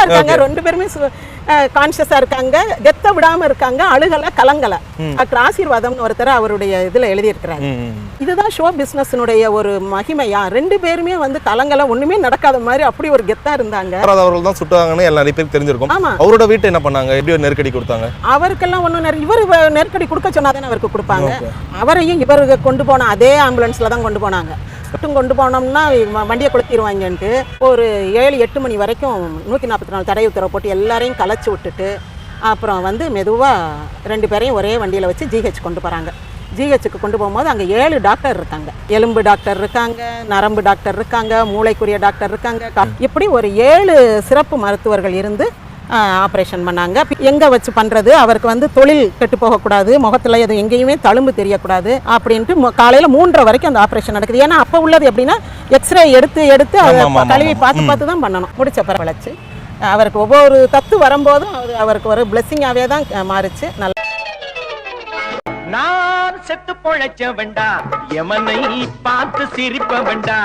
நல்லா இருக்காங்க. ரெண்டு பேருமே கான்சியஸா இருக்காங்க. கெத்த விடாம இருக்காங்க. அழுகல கலங்கல. டாக்டர் ஆசீர்வாதம்னு ஒருத்தர் அவருடைய இதுல எழுதியிருக்கிறாரு. ம், ம். இதுதான் ஷோ பிசினஸ்னுடைய ஒரு மகிமையா? ரெண்டு பேருமே வந்து கலங்கல ஒண்ணுமே நடக்காத மாதிரி அப்படி ஒரு கெத்தா இருந்தாங்க. அவர்கள் தான் சுட்டாங்கன்னு எல்லா நிறைய பேருக்கு தெரிஞ்சிருக்கும். ஆமா. அவரோட வீட்டை என்ன பண்ணாங்க? எப்படி ஒரு நெருக்கடி கொடுத்தாங்க? அவருக்கெல்லாம் ஒன்றும் இவர் நெருக்கடி கொடுக்க சொன்னாதானே அவருக்கு கொடுப்பாங்க. அவரையும் இவர் கொண்டு போன அதே ஆம்புலன்ஸில் தான் கொண்டு போனாங்க. மட்டும் கொண்டு போனோம்னா வண்டியை கொளுத்திடுவாங்கன்ட்டு ஒரு ஏழு எட்டு மணி வரைக்கும் நூற்றி நாற்பத்தி நாலு தடை உத்தரவு போட்டு எல்லாரையும் கலைச்சி விட்டுட்டு அப்புறம் வந்து மெதுவாக ரெண்டு பேரையும் ஒரே வண்டியில் வச்சு ஜிஹெச் கொண்டு போகிறாங்க ஜிஹெச்சுக்கு கொண்டு போகும்போது அங்கே ஏழு டாக்டர் இருக்காங்க. எலும்பு டாக்டர் இருக்காங்க நரம்பு டாக்டர் இருக்காங்க மூளைக்குரிய டாக்டர் இருக்காங்க. இப்படி ஒரு ஏழு சிறப்பு மருத்துவர்கள் இருந்து ஆப்ரேஷன் பண்ணாங்க. எங்கே வச்சு பண்ணுறது அவருக்கு வந்து தொழில் கெட்டு போகக்கூடாது. முகத்தில் எதுவும் எங்கேயுமே தழும்பு தெரியக்கூடாது அப்படின்ட்டு காலையில் மூன்றரை வரைக்கும் அந்த ஆப்ரேஷன் நடக்குது. ஏன்னா அப்போ உள்ளது எப்படின்னா எக்ஸ்ரே எடுத்து எடுத்து அதை கழுவி. பார்த்து பார்த்து தான் பண்ணணும். முடிச்ச பிறகு வளைச்சு. அவருக்கு ஒவ்வொரு தத்து வரும்போதும் அது அவருக்கு ஒரு பிளெஸ்ஸிங்காகவே தான் மாறுச்சு. நல்ல நான் செத்து பொழைச்ச வேண்டா எமனை பார்த்து சிரிப்ப வேண்டா